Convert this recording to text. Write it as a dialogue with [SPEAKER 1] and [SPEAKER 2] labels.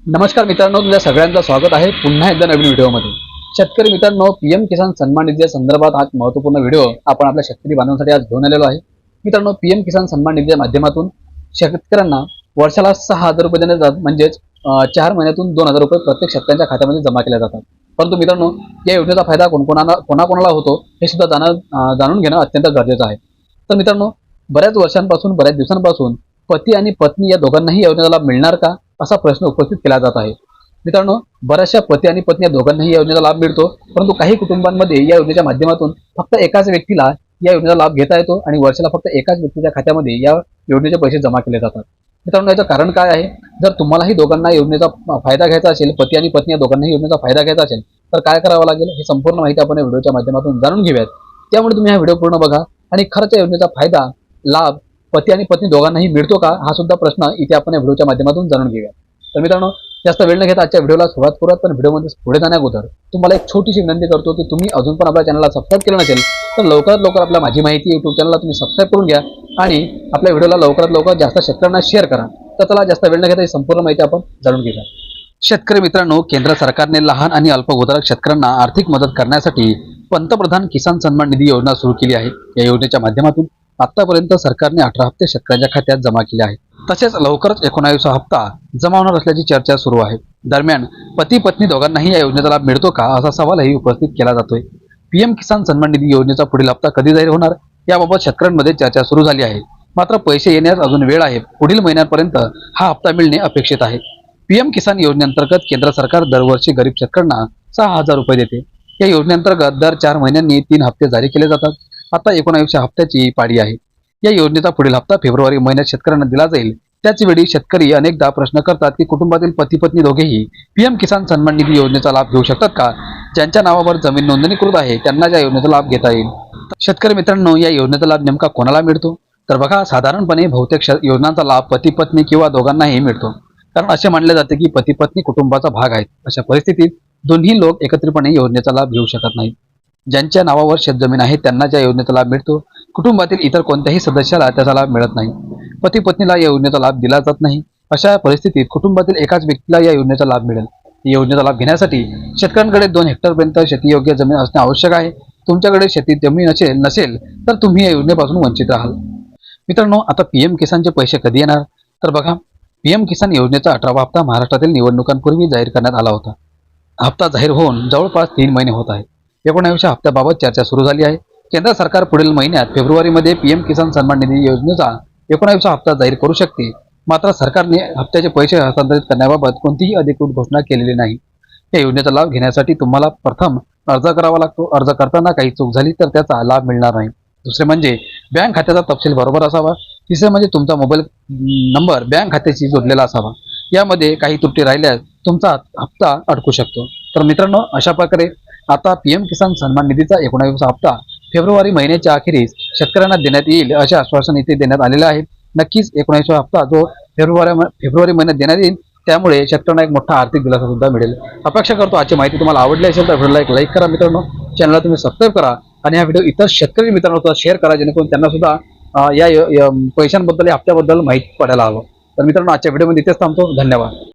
[SPEAKER 1] नमस्कार मित्रांनो तुमच्या सगळ्यांचं स्वागत आहे पुन्हा एकदा नवीन व्हिडिओमध्ये. शेतकरी मित्रांनो पीएम किसान सन्मान निधी संदर्भात हा महत्त्वपूर्ण व्हिडिओ आपण आपल्या शेतकरी बांधवांसाठी आज घेऊन आलेलो आहे. मित्रांनो पीएम किसान सन्मान निधीच्या माध्यमातून शेतकऱ्यांना वर्षाला सहा हजार रुपये देण्यात जातात. म्हणजेच चार महिन्यातून दोन हजार रुपये प्रत्येक शेतकऱ्यांच्या खात्यामध्ये जमा केल्या जातात. परंतु मित्रांनो या योजनेचा फायदा कोणकोणाला कोणाकोणाला होतो हे सुद्धा जाणं जाणून घेणं अत्यंत गरजेचं आहे. तर मित्रांनो बऱ्याच वर्षांपासून बऱ्याच दिवसांपासून पती आणि पत्नी या दोघांनाही योजनेचा लाभ मिळणार का? असा प्रश्न उपस्थित केला जात आहे. मित्रांनो बऱ्याचशा पती आणि पत्नी या दोघांनाही या योजनेचा लाभ मिळतो परंतु काही कुटुंबांमध्ये या योजनेच्या माध्यमातून फक्त एकाच व्यक्तीला या योजनेचा लाभ घेता येतो आणि वर्षाला फक्त एकाच व्यक्तीच्या खात्यामध्ये या योजनेचे पैसे जमा केले जातात. मित्रांनो याचं कारण काय आहे? जर तुम्हालाही दोघांना योजनेचा फायदा घ्यायचा असेल पती आणि पत्नी या दोघांनाही योजनेचा फायदा घ्यायचा असेल तर काय करावं लागेल? हे संपूर्ण माहिती आपण या व्हिडिओच्या माध्यमातून जाणून घेऊयात. त्यामुळे तुम्ही हा व्हिडिओ पूर्ण बघा आणि खरंच या योजनेचा फायदा लाभ पती आणि पत्नी दोघांनाही मिळतो का? हा सुद्धा प्रश्न इथे आपण या व्हिडिओच्या माध्यमातून जाणून घेऊया तर मित्रांनो जास्त वेळ न घेता आजच्या व्हिडिओला सुरुवात करूयात पण व्हिडिओमध्ये पुढे जाण्याअगोदर तुम्हाला एक छोटीशी विनंती करतो की तुम्ही अजून पण आपल्या चॅनलला सबस्क्राईब केलं नसेल तर लवकरात लवकर आपल्या माझी माहिती युट्यूब चॅनलला तुम्ही सबस्क्राईब करून घ्या आणि आपल्या व्हिडिओला लवकरात लवकर जास्त शेतकऱ्यांना शेअर करा. तर चला जास्त वेळ न घेता ही संपूर्ण माहिती आपण जाणून घेऊया शेतकरी मित्रांनो केंद्र सरकारने लहान आणि अल्पभूधारक शेतकऱ्यांना आर्थिक मदत करण्यासाठी पंतप्रधान किसान सन्मान निधी योजना सुरू केली आहे. या योजनेच्या माध्यमातून आतापर्यंत सरकारने अठरा हप्ते शेतकऱ्यांच्या खात्यात जमा केले आहेत. तसेच लवकरच एकोणावीसा हप्ता जमा होणार असल्याची चर्चा सुरू आहे. दरम्यान पती पत्नी दोघांनाही या योजनेचा लाभ मिळतो का असा सवालही उपस्थित केला जातोय. पीएम किसान सन्मान निधी योजनेचा पुढील हप्ता कधी जाहीर होणार? याबाबत शेतकऱ्यांमध्ये चर्चा सुरू झाली आहे. मात्र पैसे येण्यास अजून वेळ आहे. पुढील महिन्यांपर्यंत हा हप्ता मिळणे अपेक्षित आहे. पीएम किसान योजनेअंतर्गत केंद्र सरकार दरवर्षी गरीब शेतकऱ्यांना सहा हजार रुपये देते. या योजनेअंतर्गत दर चार महिन्यांनी तीन हप्ते जारी केले जातात. आता एकोणावीसशे हप्त्याची पाळी आहे. या योजनेचा पुढील हप्ता फेब्रुवारी महिन्यात शेतकऱ्यांना दिला जाईल. त्याचवेळी शेतकरी अनेकदा प्रश्न करतात की कुटुंबातील पती पत्नी दोघेही पीएम किसान सन्मान निधी योजनेचा लाभ घेऊ शकतात का? ज्यांच्या नावावर जमीन नोंदणीकृत आहे त्यांना या योजनेचा लाभ घेता येईल? शेतकरी मित्रांनो या योजनेचा लाभ नेमका कोणाला मिळतो? तर बघा साधारणपणे बहुतेक योजनांचा लाभ पती पत्नी किंवा दोघांनाही मिळतो. कारण असे मानले जाते की पती पत्नी कुटुंबाचा भाग आहेत. अशा परिस्थितीत दोन्ही लोक एकत्रितपणे योजनेचा लाभ घेऊ शकत नाहीत. ज्यांच्या नावावर शेतजमीन आहे त्यांना ज्या योजनेचा लाभ मिळतो. कुटुंबातील इतर कोणत्याही सदस्याला त्याचा लाभ मिळत नाही. पती पत्नीला या योजनेचा लाभ दिला जात नाही. अशा परिस्थितीत कुटुंबातील एकाच व्यक्तीला या योजनेचा लाभ मिळेल. या योजनेचा लाभ घेण्यासाठी शेतकऱ्यांकडे दोन हेक्टरपर्यंत शेतीयोग्य जमीन असणे आवश्यक आहे. तुमच्याकडे शेती जमीन असेल नसेल तर तुम्ही या योजनेपासून वंचित राहाल. मित्रांनो आता पीएम किसानचे पैसे कधी येणार? तर बघा पीएम किसान योजनेचा अठरावा हप्ता महाराष्ट्रातील निवडणुकांपूर्वी जाहीर करण्यात आला होता. हप्ता जाहीर होऊन जवळपास तीन महिने होत आहेत. एकोणावीसच्या हप्त्याबाबत चर्चा सुरू झाली आहे. केंद्र सरकार पुढील महिन्यात फेब्रुवारीमध्ये पीएम किसान सन्मान निधी योजनेचा एकोणावीसचा हप्ता जाहीर करू शकते. मात्र सरकारने हप्त्याचे पैसे हस्तांतरित करण्याबाबत कोणतीही अधिकृत घोषणा केलेली नाही. या योजनेचा लाभ घेण्यासाठी तुम्हाला प्रथम अर्ज करावा लागतो. अर्ज करताना काही चूक झाली तर त्याचा लाभ मिळणार नाही. दुसरे म्हणजे बँक खात्याचा तपशील बरोबर असावा. तिसरे म्हणजे तुमचा मोबाईल नंबर बँक खात्याशी जोडलेला असावा. यामध्ये काही त्रुटी राहिल्यास तुमचा हप्ता अडकू शकतो. तर मित्रांनो अशा प्रकारे आता पीएम किसान सन्मान निधीचा एकोणावीस हप्ता फेब्रुवारी महिन्याच्या अखेरीस शेतकऱ्यांना देण्यात येईल असे आश्वासन इथे देण्यात आलेले आहे नक्कीच एकोणावीसा हप्ता जो फेब्रुवारी फेब्रुवारी महिन्यात देण्यात येईल त्यामुळे शेतकऱ्यांना एक मोठा आर्थिक दिलासा सुद्धा मिळेल. अपेक्षा करतो आजची माहिती तुम्हाला आवडली असेल तर व्हिडिओला एक लाईक करा मित्रांनो. चॅनलला तुम्ही सबस्क्राईब करा आणि हा व्हिडिओ इतर शेतकरी मित्रांनो सुद्धा शेअर करा जेणेकरून त्यांना सुद्धा या या पैशांबद्दल या हप्त्याबद्दल माहिती पडायला हवं. तर मित्रांनो आजच्या व्हिडिओमध्ये इथेच थांबतो. धन्यवाद.